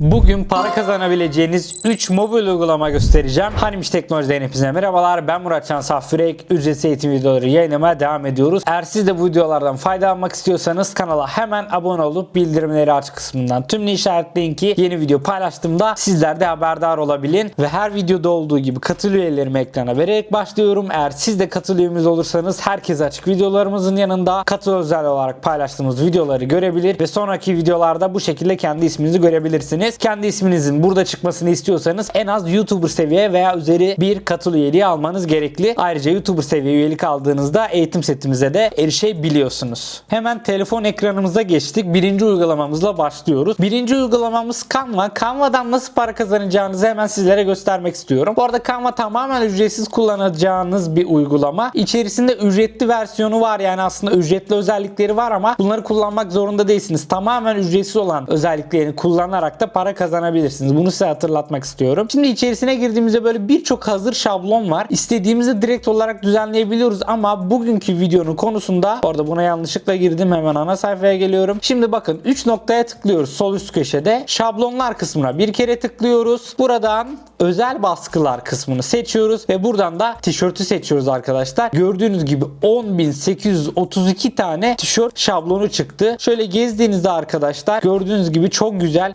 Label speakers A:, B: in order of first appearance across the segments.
A: Bugün para kazanabileceğiniz 3 mobil uygulama göstereceğim. Hanimiş Teknoloji'den hepinize merhabalar. Ben Murat Can Safürek. Ücretsiz eğitim videoları yayınlamaya devam ediyoruz. Eğer siz de bu videolardan faydalanmak istiyorsanız kanala hemen abone olup bildirimleri aç kısmından tümünü işaretleyin ki yeni video paylaştığımda sizler de haberdar olabilin. Ve her videoda olduğu gibi katıl üyelerimi ekrana vererek başlıyorum. Eğer siz de katıl üyemiz olursanız herkes açık videolarımızın yanında katıl özel olarak paylaştığımız videoları görebilir ve sonraki videolarda bu şekilde kendi isminizi görebilirsiniz. Kendi isminizin burada çıkmasını istiyorsanız en az YouTuber seviye veya üzeri bir katıl üyeliği almanız gerekli. Ayrıca YouTuber seviye üyelik aldığınızda eğitim setimize de erişebiliyorsunuz. Hemen telefon ekranımıza geçtik. Birinci uygulamamızla başlıyoruz. Birinci uygulamamız Canva. Canva'dan nasıl para kazanacağınızı hemen sizlere göstermek istiyorum. Bu arada Canva tamamen ücretsiz kullanacağınız bir uygulama. İçerisinde ücretli versiyonu var yani aslında ücretli özellikleri var ama bunları kullanmak zorunda değilsiniz. Tamamen ücretsiz olan özelliklerini kullanarak da para kazanabilirsiniz. Bunu size hatırlatmak istiyorum. Şimdi içerisine girdiğimizde böyle birçok hazır şablon var. İstediğimizi direkt olarak düzenleyebiliyoruz ama bugünkü videonun konusunda orada buna yanlışlıkla girdim. Hemen ana sayfaya geliyorum. Şimdi bakın 3 noktaya tıklıyoruz sol üst köşede. Şablonlar kısmına bir kere tıklıyoruz. Buradan özel baskılar kısmını seçiyoruz ve buradan da tişörtü seçiyoruz arkadaşlar. Gördüğünüz gibi 10.832 tane tişört şablonu çıktı. Şöyle gezdiğinizde arkadaşlar gördüğünüz gibi çok güzel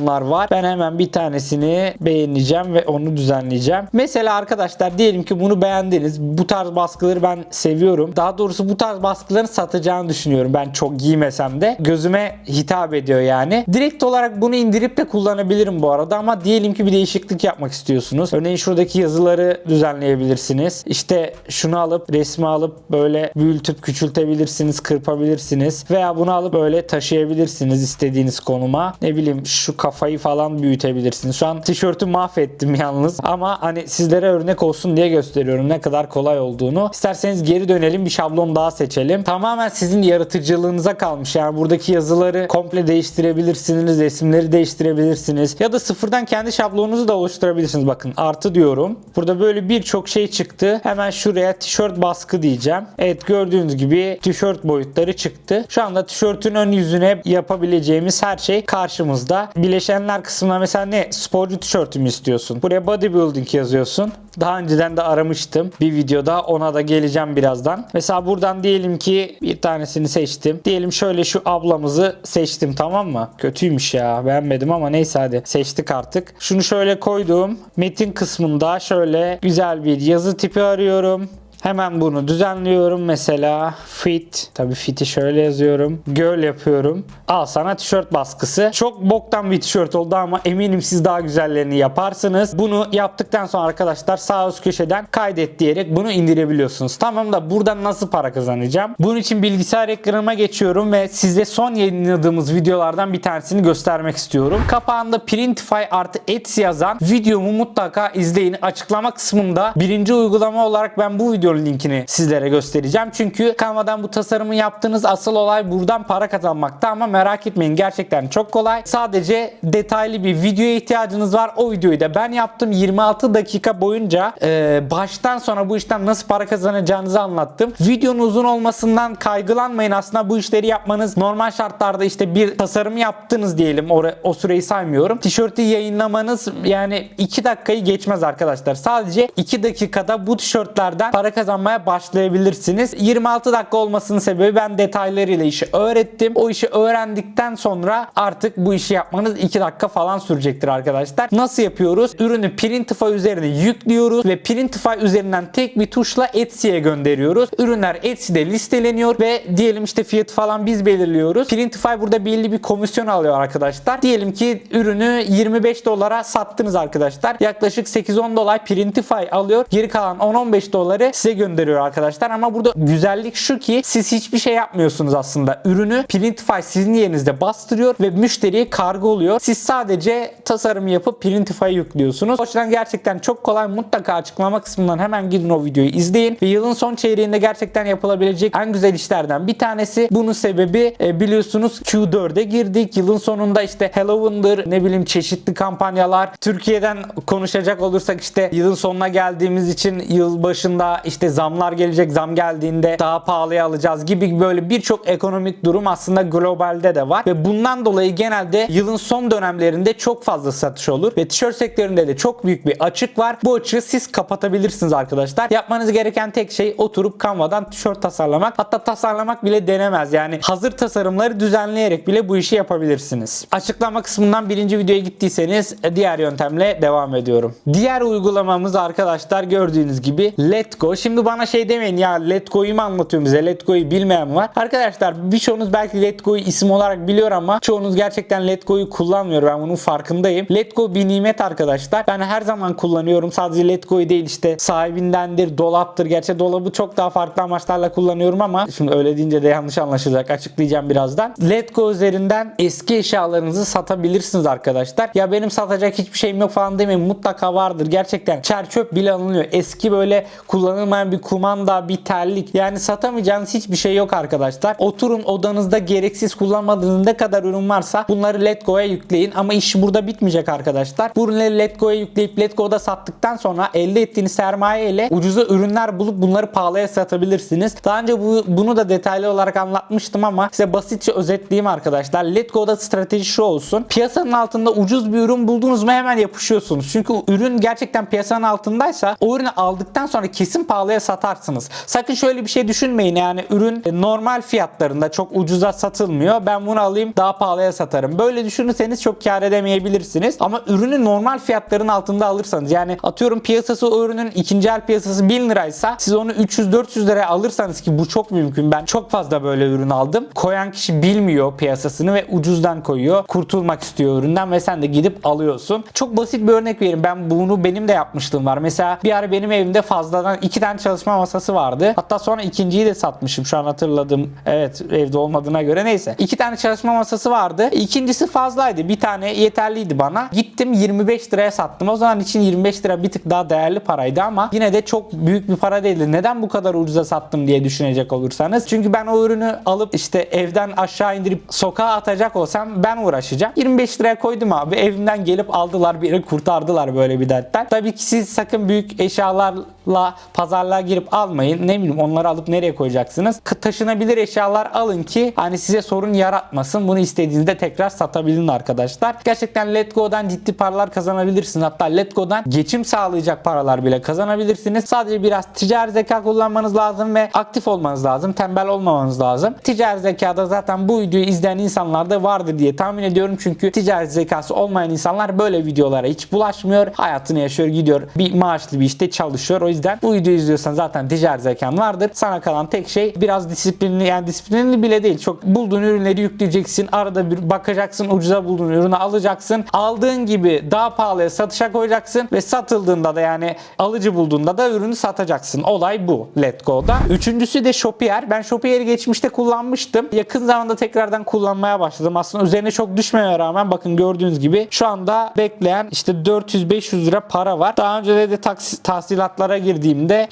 A: şablonlar var. Ben hemen bir tanesini beğeneceğim ve onu düzenleyeceğim. Mesela arkadaşlar diyelim ki bunu beğendiniz. Bu tarz baskıları ben seviyorum. Daha doğrusu bu tarz baskıların satacağını düşünüyorum. Ben çok giymesem de gözüme hitap ediyor yani. Direkt olarak bunu indirip de kullanabilirim bu arada ama diyelim ki bir değişiklik yapmak istiyorsunuz. Örneğin şuradaki yazıları düzenleyebilirsiniz. İşte şunu alıp resmi alıp böyle büyütüp küçültebilirsiniz, kırpabilirsiniz veya bunu alıp böyle taşıyabilirsiniz istediğiniz konuma. Ne bileyim şu kafayı falan büyütebilirsiniz. Şu an tişörtü mahvettim yalnız ama hani sizlere örnek olsun diye gösteriyorum ne kadar kolay olduğunu. İsterseniz geri dönelim bir şablon daha seçelim. Tamamen sizin yaratıcılığınıza kalmış. Yani buradaki yazıları komple değiştirebilirsiniz, resimleri değiştirebilirsiniz ya da sıfırdan kendi şablonunuzu da oluşturabilirsiniz. Bakın artı diyorum. Burada böyle birçok şey çıktı. Hemen şuraya tişört baskı diyeceğim. Evet gördüğünüz gibi tişört boyutları çıktı. Şu anda tişörtün ön yüzüne yapabileceğimiz her şey karşımızda. Bileşenler kısmına mesela ne? Sporcu tişörtü mü istiyorsun? Buraya bodybuilding yazıyorsun. Daha önceden de aramıştım bir videoda. Ona da geleceğim birazdan. Mesela buradan diyelim ki bir tanesini seçtim. Diyelim şöyle şu ablamızı seçtim tamam mı? Kötüymüş ya. Beğenmedim ama neyse hadi. Seçtik artık. Şunu şöyle koydum. Metin kısmında şöyle güzel bir yazı tipi arıyorum. Hemen bunu düzenliyorum. Mesela fit. Tabi fit'i şöyle yazıyorum. Göl yapıyorum. Al sana tişört baskısı. Çok boktan bir tişört oldu ama eminim siz daha güzellerini yaparsınız. Bunu yaptıktan sonra arkadaşlar sağ üst köşeden kaydet diyerek bunu indirebiliyorsunuz. Tamam da buradan nasıl para kazanacağım? Bunun için bilgisayar ekranıma geçiyorum ve size son yayınladığımız videolardan bir tanesini göstermek istiyorum. Kapağında Printify artı Etsy yazan videomu mutlaka izleyin. Açıklama kısmında birinci uygulama olarak ben bu video videonun linkini sizlere göstereceğim. Çünkü Canva'dan bu tasarımı yaptığınız asıl olay buradan para kazanmakta ama merak etmeyin gerçekten çok kolay. Sadece detaylı bir videoya ihtiyacınız var. O videoyu da ben yaptım. 26 dakika boyunca e, baştan sona bu işten nasıl para kazanacağınızı anlattım. Videonun uzun olmasından kaygılanmayın. Aslında bu işleri yapmanız normal şartlarda işte bir tasarım yaptınız diyelim. O, o süreyi saymıyorum. Tişörtü yayınlamanız yani 2 dakikayı geçmez arkadaşlar. Sadece 2 dakikada bu tişörtlerden para kazanmaya başlayabilirsiniz. 26 dakika olmasının sebebi ben detaylarıyla işi öğrettim. O işi öğrendikten sonra artık bu işi yapmanız 2 dakika falan sürecektir arkadaşlar. Nasıl yapıyoruz? Ürünü Printify üzerine yüklüyoruz ve Printify üzerinden tek bir tuşla Etsy'ye gönderiyoruz. Ürünler Etsy'de listeleniyor ve diyelim işte fiyatı falan biz belirliyoruz. Printify burada belli bir komisyon alıyor arkadaşlar. Diyelim ki ürünü 25 dolara sattınız arkadaşlar. Yaklaşık 8-10 dolar Printify alıyor. Geri kalan 10-15 doları size gönderiyor arkadaşlar ama burada güzellik şu ki siz hiçbir şey yapmıyorsunuz aslında. Ürünü Printify sizin yerinizde bastırıyor ve müşteriye kargo oluyor. Siz sadece tasarım yapıp Printify'a yüklüyorsunuz. O yüzden gerçekten çok kolay. Mutlaka açıklama kısmından hemen gidin o videoyu izleyin. Ve yılın son çeyreğinde gerçekten yapılabilecek en güzel işlerden bir tanesi. Bunun sebebi e, biliyorsunuz Q4'e girdik. Yılın sonunda işte Halloween'dır ne bileyim çeşitli kampanyalar. Türkiye'den konuşacak olursak işte yılın sonuna geldiğimiz için yıl başında işte işte zamlar gelecek. Zam geldiğinde daha pahalıya alacağız gibi böyle birçok ekonomik durum aslında globalde de var. Ve bundan dolayı genelde yılın son dönemlerinde çok fazla satış olur. Ve tişört sektöründe de çok büyük bir açık var. Bu açığı siz kapatabilirsiniz arkadaşlar. Yapmanız gereken tek şey oturup Canva'dan tişört tasarlamak. Hatta tasarlamak bile denemez. Yani hazır tasarımları düzenleyerek bile bu işi yapabilirsiniz. Açıklama kısmından birinci videoya gittiyseniz e, diğer yöntemle devam ediyorum. Diğer uygulamamız arkadaşlar gördüğünüz gibi Letgo. Şimdi bana şey demeyin ya Letgo'yu mu anlatıyor bize? Letgo'yu bilmeyen var. Arkadaşlar birçoğunuz belki Letgo'yu isim olarak biliyor ama çoğunuz gerçekten Letgo'yu kullanmıyor. Ben bunun farkındayım. Letgo bir nimet arkadaşlar. Ben her zaman kullanıyorum. Sadece Letgo'yu değil işte sahibindendir, dolaptır. Gerçi dolabı çok daha farklı amaçlarla kullanıyorum ama şimdi öyle deyince de yanlış anlaşılacak. Açıklayacağım birazdan. Letgo üzerinden eski eşyalarınızı satabilirsiniz arkadaşlar. Ya benim satacak hiçbir şeyim yok falan demeyin. Mutlaka vardır. Gerçekten çer çöp bile alınıyor. Eski böyle kullanılmayan bir kumanda, bir terlik. Yani satamayacağınız hiçbir şey yok arkadaşlar. Oturun odanızda gereksiz kullanmadığınız ne kadar ürün varsa bunları Letgo'ya yükleyin. Ama iş burada bitmeyecek arkadaşlar. Bu ürünleri Letgo'ya yükleyip Letgo'da sattıktan sonra elde ettiğiniz sermaye ile ucuza ürünler bulup bunları pahalıya satabilirsiniz. Daha önce bu, bunu da detaylı olarak anlatmıştım ama size basitçe özetleyeyim arkadaşlar. Letgo'da strateji şu olsun. Piyasanın altında ucuz bir ürün buldunuz mu hemen yapışıyorsunuz. Çünkü ürün gerçekten piyasanın altındaysa o ürünü aldıktan sonra kesin pahalıya satarsınız. Sakın şöyle bir şey düşünmeyin yani ürün normal fiyatlarında çok ucuza satılmıyor. Ben bunu alayım daha pahalıya satarım. Böyle düşünürseniz çok kar edemeyebilirsiniz. Ama ürünü normal fiyatların altında alırsanız yani atıyorum piyasası o ürünün ikinci el piyasası 1000 liraysa siz onu 300-400 liraya alırsanız ki bu çok mümkün. Ben çok fazla böyle ürün aldım. Koyan kişi bilmiyor piyasasını ve ucuzdan koyuyor. Kurtulmak istiyor üründen ve sen de gidip alıyorsun. Çok basit bir örnek vereyim. Ben bunu benim de yapmışlığım var. Mesela bir ara benim evimde fazladan iki tane çalışma masası vardı. Hatta sonra ikinciyi de satmışım. Şu an hatırladım. Evet evde olmadığına göre neyse. İki tane çalışma masası vardı. İkincisi fazlaydı. Bir tane yeterliydi bana. Gittim 25 liraya sattım. O zaman için 25 lira bir tık daha değerli paraydı ama yine de çok büyük bir para değildi. Neden bu kadar ucuza sattım diye düşünecek olursanız. Çünkü ben o ürünü alıp işte evden aşağı indirip sokağa atacak olsam ben uğraşacağım. 25 liraya koydum abi. Evimden gelip aldılar biri kurtardılar böyle bir dertten. Tabii ki siz sakın büyük eşyalarla pazarlığa girip almayın. Ne bileyim onları alıp nereye koyacaksınız? Taşınabilir eşyalar alın ki hani size sorun yaratmasın. Bunu istediğinizde tekrar satabilin arkadaşlar. Gerçekten Letgo'dan ciddi paralar kazanabilirsiniz. Hatta Letgo'dan geçim sağlayacak paralar bile kazanabilirsiniz. Sadece biraz ticari zeka kullanmanız lazım ve aktif olmanız lazım. Tembel olmamanız lazım. Ticari zekada zaten bu videoyu izleyen insanlar da vardır diye tahmin ediyorum. Çünkü ticari zekası olmayan insanlar böyle videolara hiç bulaşmıyor. Hayatını yaşıyor gidiyor. Bir maaşlı bir işte çalışıyor. O yüzden bu videoyu izliyorsan zaten ticari zekan vardır. Sana kalan tek şey biraz disiplinli yani disiplinli bile değil. Çok bulduğun ürünleri yükleyeceksin. Arada bir bakacaksın ucuza bulduğun ürünü alacaksın. Aldığın gibi daha pahalıya satışa koyacaksın ve satıldığında da yani alıcı bulduğunda da ürünü satacaksın. Olay bu Letgo'da. Üçüncüsü de Shopier. Ben Shopier'i geçmişte kullanmıştım. Yakın zamanda tekrardan kullanmaya başladım. Aslında üzerine çok düşmeme rağmen bakın gördüğünüz gibi şu anda bekleyen işte 400-500 lira para var. Daha önce de, de tahsilatlara girdiğimde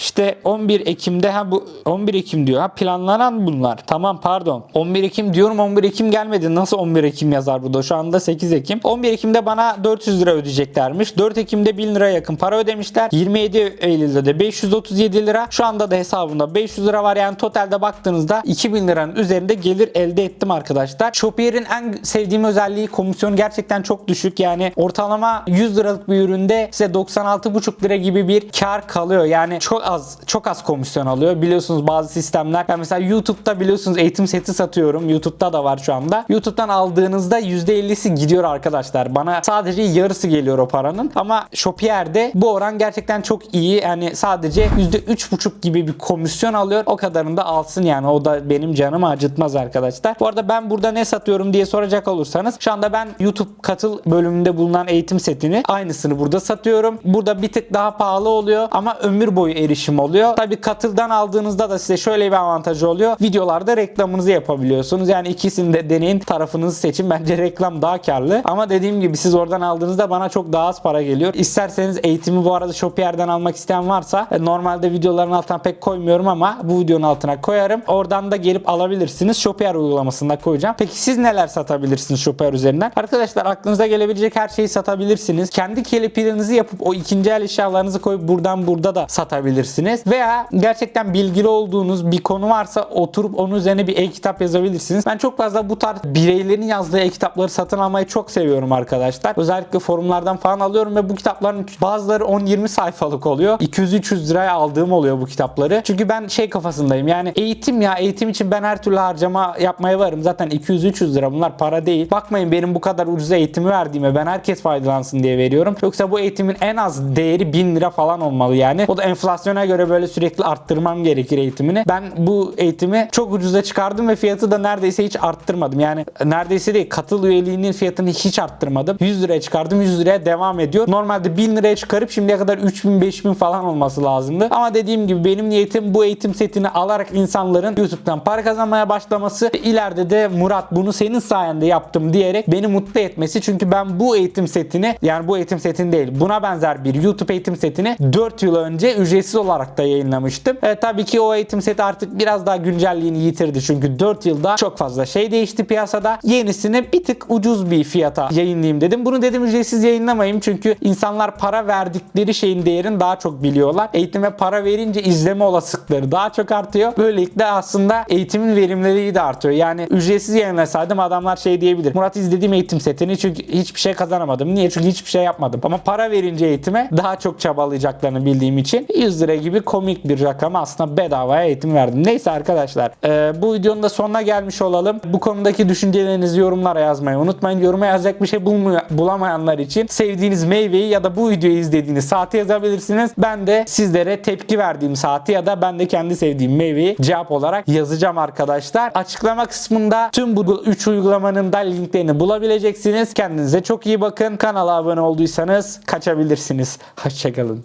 A: 11 Ekim'de ha bu 11 Ekim diyor. Ha planlanan bunlar. Tamam pardon. 11 Ekim diyorum 11 Ekim gelmedi. Nasıl 11 Ekim yazar burada? Şu anda 8 Ekim. 11 Ekim'de bana 400 lira ödeyeceklermiş. 4 Ekim'de 1000 liraya yakın para ödemişler. 27 Eylül'de de 537 lira. Şu anda da hesabımda 500 lira var. Yani totalde baktığınızda 2000 liranın üzerinde gelir elde ettim arkadaşlar. Shopier'in en sevdiğim özelliği komisyon gerçekten çok düşük. Yani ortalama 100 liralık bir üründe size 96,5 lira gibi bir kar kalıyor. Yani çok az çok az komisyon alıyor. Biliyorsunuz bazı sistemler. Yani mesela YouTube'da biliyorsunuz eğitim seti satıyorum. YouTube'da da var şu anda. YouTube'dan aldığınızda %50'si gidiyor arkadaşlar. Bana sadece yarısı geliyor o paranın. Ama Shopier'de bu oran gerçekten çok iyi. Yani sadece %3,5 gibi bir komisyon alıyor. O kadarını da alsın yani. O da benim canımı acıtmaz arkadaşlar. Bu arada ben burada ne satıyorum diye soracak olursanız şu anda ben YouTube katıl bölümünde bulunan eğitim setini aynısını burada satıyorum. Burada bir tık daha pahalı oluyor ama ömür boyu erişim oluyor. Tabi katıldan aldığınızda da size şöyle bir avantajı oluyor. Videolarda reklamınızı yapabiliyorsunuz. Yani ikisini de deneyin tarafınızı seçin. Bence reklam daha karlı. Ama dediğim gibi siz oradan aldığınızda bana çok daha az para geliyor. İsterseniz eğitimi bu arada Shopier'den almak isteyen varsa e, normalde videoların altına pek koymuyorum ama bu videonun altına koyarım. Oradan da gelip alabilirsiniz. Shopier uygulamasında koyacağım. Peki siz neler satabilirsiniz Shopier üzerinden? Arkadaşlar aklınıza gelebilecek her şeyi satabilirsiniz. Kendi kelepirinizi yapıp o ikinci el eşyalarınızı koyup buradan burada da satabilirsiniz. Yazabilirsiniz. Veya gerçekten bilgili olduğunuz bir konu varsa oturup onun üzerine bir e-kitap yazabilirsiniz. Ben çok fazla bu tarz bireylerin yazdığı e-kitapları satın almayı çok seviyorum arkadaşlar. Özellikle forumlardan falan alıyorum ve bu kitapların bazıları 10-20 sayfalık oluyor. 200-300 liraya aldığım oluyor bu kitapları. Çünkü ben şey kafasındayım yani eğitim ya eğitim için ben her türlü harcama yapmaya varım. Zaten 200-300 lira bunlar para değil. Bakmayın benim bu kadar ucuza eğitimi verdiğime ben herkes faydalansın diye veriyorum. Yoksa bu eğitimin en az değeri 1000 lira falan olmalı yani. O da enflasyona göre böyle sürekli arttırmam gerekir eğitimini. Ben bu eğitimi çok ucuza çıkardım ve fiyatı da neredeyse hiç arttırmadım. Yani neredeyse değil katıl üyeliğinin fiyatını hiç arttırmadım. 100 liraya çıkardım 100 liraya devam ediyor. Normalde 1000 liraya çıkarıp şimdiye kadar 3000 5000 falan olması lazımdı. Ama dediğim gibi benim niyetim bu eğitim setini alarak insanların YouTube'dan para kazanmaya başlaması ileride de Murat bunu senin sayende yaptım diyerek beni mutlu etmesi. Çünkü ben bu eğitim setini yani bu eğitim setini değil buna benzer bir YouTube eğitim setini 4 yıl önce ücretsiz olarak da yayınlamıştım. E, tabii ki o eğitim seti artık biraz daha güncelliğini yitirdi. Çünkü 4 yılda çok fazla şey değişti piyasada. Yenisini bir tık ucuz bir fiyata yayınlayayım dedim. Bunu dedim ücretsiz yayınlamayayım. Çünkü insanlar para verdikleri şeyin değerini daha çok biliyorlar. Eğitime para verince izleme olasılıkları daha çok artıyor. Böylelikle aslında eğitimin verimliliği de artıyor. Yani ücretsiz yayınlasaydım adamlar şey diyebilir. Murat izlediğim eğitim setini çünkü hiçbir şey kazanamadım. Niye? Çünkü hiçbir şey yapmadım. Ama para verince eğitime daha çok çabalayacaklarını bildiğim için 100 lira gibi komik bir rakama aslında bedavaya eğitim verdim. Neyse arkadaşlar e, bu videonun da sonuna gelmiş olalım. Bu konudaki düşüncelerinizi yorumlara yazmayı unutmayın. Yoruma yazacak bir şey bulmuyor, bulamayanlar için sevdiğiniz meyveyi ya da bu videoyu izlediğiniz saati yazabilirsiniz. Ben de sizlere tepki verdiğim saati ya da ben de kendi sevdiğim meyveyi cevap olarak yazacağım arkadaşlar. Açıklama kısmında tüm bu 3 uygulamanın da linklerini bulabileceksiniz. Kendinize çok iyi bakın. Kanala abone olduysanız kaçabilirsiniz. Hoşçakalın.